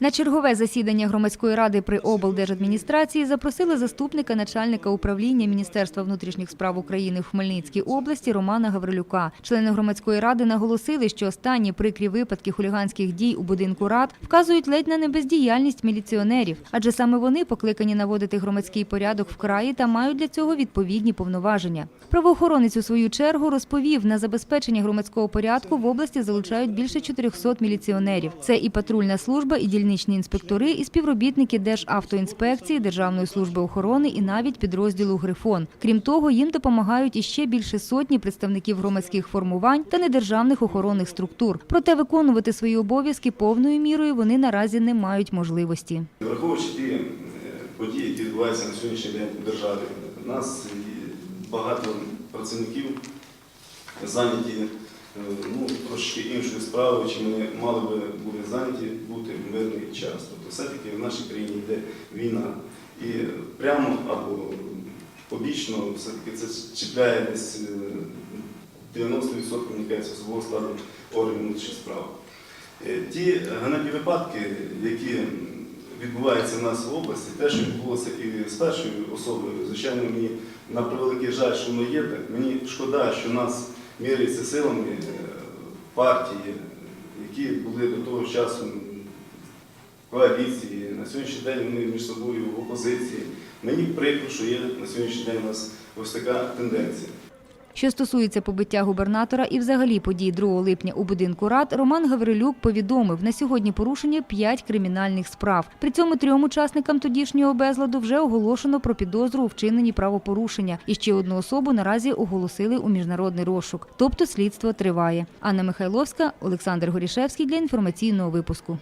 На чергове засідання громадської ради при облдержадміністрації запросили заступника начальника управління Міністерства внутрішніх справ України в Хмельницькій області Романа Гаврилюка. Члени громадської ради наголосили, що останні прикрі випадки хуліганських дій у будинку рад вказують ледь на небездіяльність міліціонерів, адже саме вони покликані наводити громадський порядок в краї та мають для цього відповідні повноваження. Правоохоронець у свою чергу розповів, на забезпечення громадського порядку в області залучають більше 400 міліціонерів. Це і патрульна служба, і дільничні інспектори, і співробітники Державтоінспекції, Державної служби охорони і навіть підрозділу Грифон. Крім того, їм допомагають іще більше сотні представників громадських формувань та недержавних охоронних структур. Проте виконувати свої обов'язки повною мірою вони наразі не мають можливості. Враховуючи ті е, події, які відбуваються на сьогоднішній день у державі, у нас багато працівників зайняті ну, трошки іншою справою, чим вони мали би були зайняті бути в мирний час. Тобто все-таки в нашій країні йде війна. І прямо або побічно все-таки це чіпляє десь е, 90% мені особового складу органів внутрішніх справ. Е, Ті ганебні випадки, які відбуваються в нас в області, те, що відбулося і з першою особою, звичайно, мені на превеликий жаль, що воно є так. Мені шкода, що нас міряються силами е, партії, які були до того часу в коаліції. На сьогоднішній день вони між собою в опозиції. Мені прикро, що є на сьогоднішній день у нас ось така тенденція. Що стосується побиття губернатора і взагалі подій 2 липня у будинку рад, Роман Гаврилюк повідомив, на сьогодні порушені 5 кримінальних справ. При цьому трьом учасникам тодішнього безладу вже оголошено про підозру у вчиненні правопорушення. І ще одну особу наразі оголосили у міжнародний розшук. Тобто слідство триває. Анна Михайловська, Олександр Горішевський для інформаційного випуску.